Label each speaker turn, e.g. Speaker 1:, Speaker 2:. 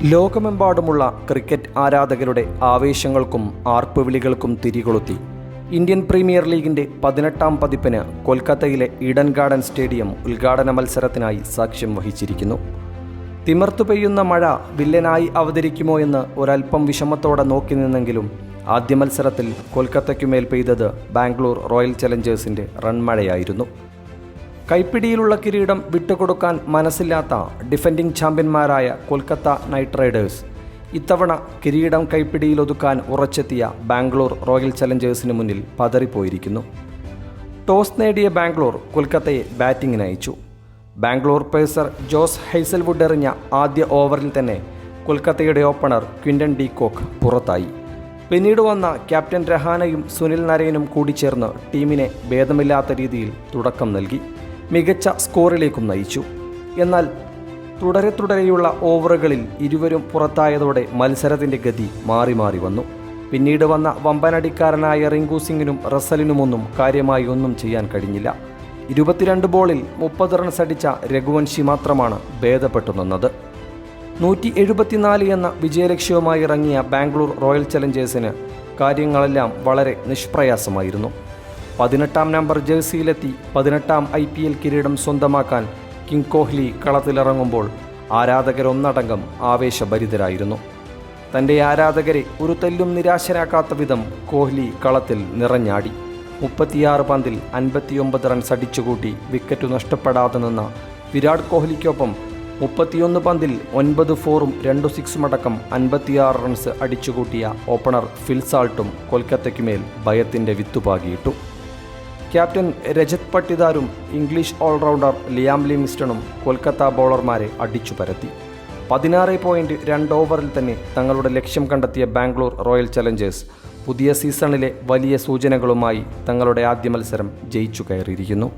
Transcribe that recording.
Speaker 1: ലോകമെമ്പാടുമുള്ള ക്രിക്കറ്റ് ആരാധകരുടെ ആവേശങ്ങൾക്കും ആർപ്പുവിളികൾക്കും തിരികൊളുത്തി. Indian premier ലീഗിന്റെ പതിനെട്ടാം പതിപ്പിന് കൊൽക്കത്തയിലെ ഈഡൻ ഗാർഡൻ സ്റ്റേഡിയം ഉദ്ഘാടന മത്സരത്തിനായി സാക്ഷ്യം വഹിച്ചിരിക്കുന്നു. തിമർത്തു പെയ്യുന്ന മഴ വില്ലനായി അവതരിക്കുമോ എന്ന് ഒരൽപ്പം വിഷമത്തോടെ നോക്കി നിന്നെങ്കിലും ആദ്യ മത്സരത്തിൽ കൊൽക്കത്തയ്ക്കുമേൽ പെയ്തത് ബാംഗ്ലൂർ റോയൽ ചലഞ്ചേഴ്സിന്റെ റൺമഴയായിരുന്നു. കൈപ്പിടിയിലുള്ള കിരീടം വിട്ടുകൊടുക്കാൻ മനസ്സില്ലാത്ത ഡിഫൻഡിംഗ് ചാമ്പ്യന്മാരായ കൊൽക്കത്ത നൈറ്റ് റൈഡേഴ്സ് ഇത്തവണ കിരീടം കൈപ്പിടിയിലൊതുക്കാൻ ഉറച്ചെത്തിയ ബാംഗ്ലൂർ റോയൽ ചലഞ്ചേഴ്സിന് മുന്നിൽ പതറിപ്പോയിരിക്കുന്നു. ടോസ് നേടിയ ബാംഗ്ലൂർ കൊൽക്കത്തയെ ബാറ്റിംഗിന് അയച്ചു ബാംഗ്ലൂർ പേസർ ജോസ് ഹൈസൽവുഡ് എറിഞ്ഞ ആദ്യ ഓവറിൽ തന്നെ കൊൽക്കത്തയുടെ ഓപ്പണർ ക്വിൻഡൻ ഡി കോക്ക് പുറത്തായി. പിന്നീട് വന്ന ക്യാപ്റ്റൻ രഹാനയും സുനിൽ നരയനും കൂടിച്ചേർന്ന് ടീമിനെ ഭേദമില്ലാത്ത രീതിയിൽ തുടക്കം നൽകി. മികച്ച സ്കോറിലേക്കും നയിച്ചു. എന്നാൽ തുടരെ തുടരെയുള്ള ഓവറുകളിൽ ഇരുവരും പുറത്തായതോടെ മത്സരത്തിന്റെ ഗതി മാറി മാറി വന്നു. പിന്നീട് വന്ന വമ്പനടിക്കാരനായ റിങ്കു സിംഗിനും റസലിനുമൊന്നും കാര്യമായി ഒന്നും ചെയ്യാൻ കഴിഞ്ഞില്ല. ഇരുപത്തിരണ്ട് ബോളിൽ മുപ്പത് റൺസ് അടിച്ച രഘുവൻഷി മാത്രമാണ് ഭേദപ്പെട്ടു നിന്നത്. നൂറ്റി എഴുപത്തിനാല് എന്ന വിജയലക്ഷ്യവുമായി ഇറങ്ങിയ ബാംഗ്ലൂർ റോയൽ ചലഞ്ചേഴ്സിന് കാര്യങ്ങളെല്ലാം വളരെ നിഷ്പ്രയാസമായിരുന്നു. പതിനെട്ടാം നമ്പർ ജേഴ്സിയിലെത്തി പതിനെട്ടാം ഐ പി എൽ കിരീടം സ്വന്തമാക്കാൻ കിങ് കോഹ്ലി കളത്തിലിറങ്ങുമ്പോൾ ആരാധകരൊന്നടങ്കം ആവേശഭരിതരായിരുന്നു. തന്റെ ആരാധകരെ ഒരു തെല്ലും നിരാശരാക്കാത്ത വിധം കോഹ്ലി കളത്തിൽ നിറഞ്ഞാടി. മുപ്പത്തിയാറ് പന്തിൽ അൻപത്തിയൊമ്പത് റൺസ് അടിച്ചുകൂട്ടി വിക്കറ്റ് നഷ്ടപ്പെടാതെ നിന്ന വിരാട് കോഹ്ലിക്കൊപ്പം മുപ്പത്തിയൊന്ന് പന്തിൽ ഒൻപത് ഫോറും രണ്ടു സിക്സും അടക്കം അൻപത്തിയാറ് റൺസ് അടിച്ചുകൂട്ടിയ ഓപ്പണർ ഫിൽസാൾട്ടും കൊൽക്കത്തയ്ക്കുമേൽ ഭയത്തിന്റെ വിത്തുപാകിയിട്ടു. ക്യാപ്റ്റൻ രജത് പട്ടിദാരും ഇംഗ്ലീഷ് ഓൾറൗണ്ടർ ലിയാം ലിമിസ്റ്റണും കൊൽക്കത്ത ബൗളർമാരെ അടിച്ചു പരത്തി. പതിനാറ് പോയിന്റ് രണ്ട് ഓവറിൽ തന്നെ തങ്ങളുടെ ലക്ഷ്യം കണ്ടെത്തിയ ബാംഗ്ലൂർ റോയൽ ചലഞ്ചേഴ്സ് പുതിയ സീസണിലെ വലിയ സൂചനകളുമായി തങ്ങളുടെ ആദ്യ മത്സരം ജയിച്ചു കയറിയിരിക്കുന്നു.